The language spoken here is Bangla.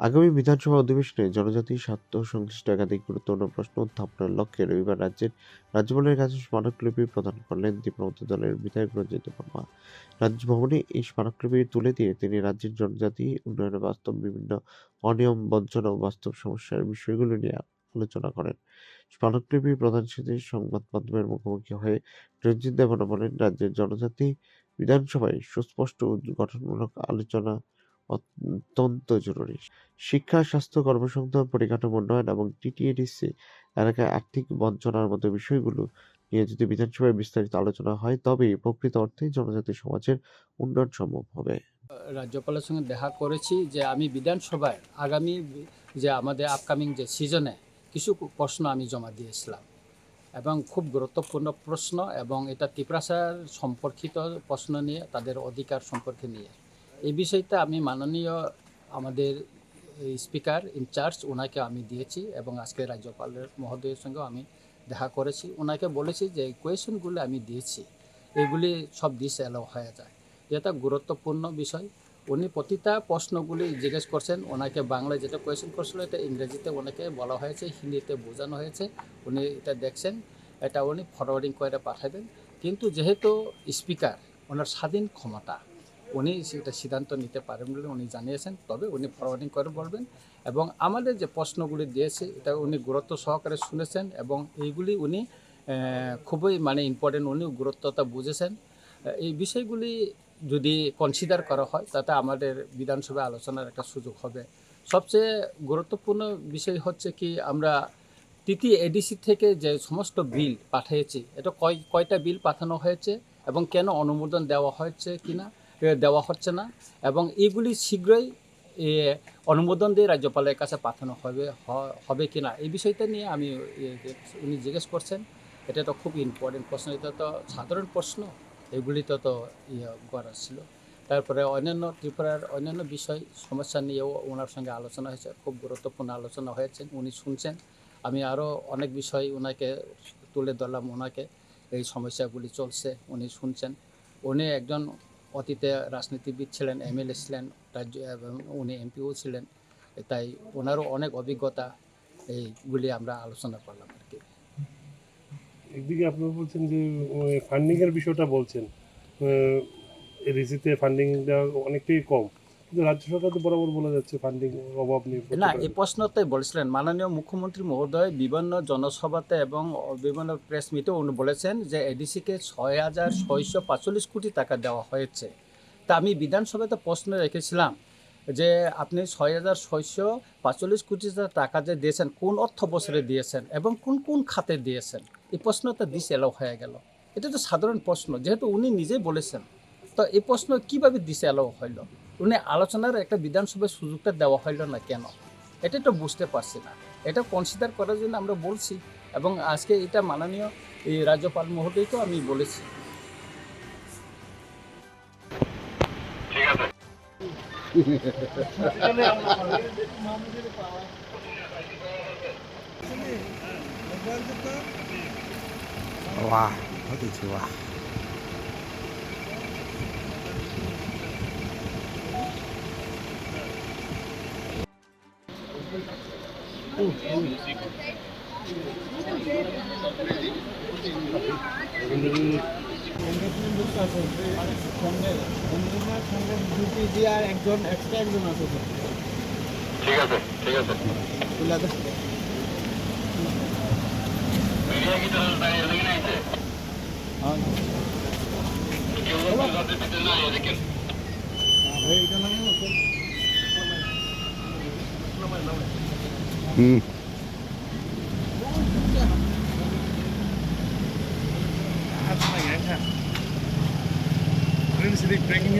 আগামী বিধানসভা অধিবেশনে জনজাতি, স্বার্থ, সংশ্লিষ্ট একাধিক গুরুত্বপূর্ণ প্রশ্ন উত্থাপনের লক্ষ্যে রবিবার রাজ্যের রাজ্যপালের কাছে স্মারকলিপি প্রদান করলেন দীপ্রমত দলের বিধায়ক রঞ্জিত বর্মা। রাজভবনে এই স্মারকলিপি তুলে দিয়ে তিনি রাজ্যের জনজাতি উন্নয়নের বাস্তব বিভিন্ন অনিয়ম, বঞ্চনা ও বাস্তব সমস্যার বিষয়গুলো নিয়ে আলোচনা করেন। স্মারকলিপি প্রদান শেষে সংবাদ মাধ্যমের মুখোমুখি হয়ে রঞ্জিত দেবনা বলেন, রাজ্যের জনজাতি বিধানসভায় সুস্পষ্ট গঠনমূলক আলোচনা অত্যন্ত জরুরি। শিক্ষা, স্বাস্থ্য, কর্মসংস্থান, পরিকাঠামো উন্নয়ন এবং টিটিএডিসি এলাকায় আর্থিক বঞ্চনার মতো বিষয়গুলো নিয়ে যদি বিধানসভায় বিস্তারিত আলোচনা হয় তবেই প্রকৃত অর্থে জনজাতি সমাজের উন্নয়ন সম্ভব হবে। রাজ্যপালের সঙ্গে দেখা করেছি যে, আমি বিধানসভায় আগামী যে আমাদের আপকামিং যে সিজনে কিছু প্রশ্ন আমি জমা দিয়েছিলাম। এবং খুব গুরুত্বপূর্ণ প্রশ্ন এবং এটা ত্রিপ্রাসার সম্পর্কিত প্রশ্ন নিয়ে, তাদের অধিকার সম্পর্কে নিয়ে। এই বিষয়টা আমি মাননীয় আমাদের স্পিকার ইনচার্জ ওনাকে আমি দিয়েছি এবং আজকে রাজ্যপালের মহোদয়ের সঙ্গেও আমি দেখা করেছি। ওনাকে বলেছি যে কোয়েশনগুলো আমি দিয়েছি। এগুলি সব দিস এলো হয়ে যায়। যেটা গুরুত্বপূর্ণ বিষয়। উনি প্রতিটা প্রশ্নগুলি জিজ্ঞেস করছেন, ওনাকে বাংলায় যেটা কোয়েশ্চেন করছিল এটা ইংরেজিতে ওনাকে বলা হয়েছে, হিন্দিতে বোঝানো হয়েছে, উনি এটা দেখছেন, এটা উনি ফরওয়ার্ডিং করে পাঠাবেন। কিন্তু যেহেতু স্পিকার ওনার স্বাধীন ক্ষমতা, উনি সেটা সিদ্ধান্ত নিতে পারেন বলে উনি জানিয়েছেন, তবে উনি ফরওয়ার্ডিং করে বলবেন। এবং আমাদের যে প্রশ্নগুলি দিয়েছে, এটা উনি গুরুত্ব সহকারে শুনেছেন এবং এইগুলি উনি খুবই মানে ইম্পর্টেন্ট উনি গুরুত্বতা বুঝেছেন। এই বিষয়গুলি যদি কনসিডার করা হয় তাতে আমাদের বিধানসভায় আলোচনার একটা সুযোগ হবে। সবচেয়ে গুরুত্বপূর্ণ বিষয় হচ্ছে কি আমরা তৃতীয় এডিসি থেকে যে সমস্ত বিল পাঠিয়েছি এটা কয় কয়টা বিল পাঠানো হয়েছে এবং কেন অনুমোদন দেওয়া হয়েছে কিনা এ, দেওয়া হচ্ছে না এবং এগুলি শীঘ্রই অনুমোদন দিয়ে রাজ্যপালের কাছে পাঠানো হবে হবে কিনা এই বিষয়টা নিয়ে আমি উনি জিজ্ঞেস করছেন। এটা তো খুব ইম্পর্টেন্ট প্রশ্ন এটা তো সাধারণ প্রশ্ন। এগুলিতে তো ইয়ে করা ছিল। তারপরে অন্যান্য ত্রিপুরার অন্যান্য বিষয়, সমস্যা নিয়েও ওনার সঙ্গে আলোচনা হয়েছে, খুব গুরুত্বপূর্ণ আলোচনা হয়েছে, উনি শুনছেন। আমি আরও অনেক বিষয় ওনাকে তুলে ধরলাম ওনাকে এই সমস্যাগুলি চলছে, উনি শুনছেন। উনি একজন অতীতে রাজনীতিবিদ ছিলেন, এমএলএ ছিলেন, রাজ্য এবং উনি এমপিও ছিলেন, তাই ওনারও অনেক অভিজ্ঞতা, এইগুলি আমরা আলোচনা করলাম। একদিকে আপনারা বলছেন যে ফান্ডিং এর বিষয়টা বলছেন রিসিতে ফান্ডিংটা অনেকটাই কম। কিন্তু রাজ্য সরকার তো বরাবর বলে যাচ্ছে ফান্ডিং অভাব নেই না এই প্রশ্নটাই বলেছিলেন। মাননীয় মুখ্যমন্ত্রী মহোদয় বিভিন্ন জনসভাতে এবং বিভিন্ন প্রেস মিটে উনি বলেছেন যে এডিসিকে ছয় হাজার ছয়শো পাঁচচল্লিশ কোটি টাকা দেওয়া হয়েছে। তা আমি বিধানসভাতে প্রশ্ন রেখেছিলাম যে আপনি ছয় হাজার ছয়শো পাঁচচল্লিশ কোটি টাকা যে দিয়েছেন কোন অর্থ বছরে দিয়েছেন এবং কোন কোন খাতে দিয়েছেন? এই প্রশ্নটা দিস এলো হয়ে গেল। এটা তো সাধারণ প্রশ্ন, যেহেতু উনি নিজেই বলেছেন। তো এই প্রশ্ন কীভাবে দিশে এলো হইল? উনি আলোচনার একটা বিধানসভার সুযোগটা দেওয়া হইল না কেন? এটা তো বুঝতে পারছি না। এটা কনসিডার করার জন্য আমরা বলছি এবং আজকে এটা মাননীয় এই রাজ্যপাল মহোদয়কেও আমি বলেছি। 哇，好地球啊！একজন এক্সট্রা একজন আছে। ঠিক আছে ঠিক আছে ঠিক আছে ಹ್ಞೂ ಫ್ರೆಂಡ್ಸ್ ಇದಕ್ಕೆ ಬ್ರೇಕಿಂಗ್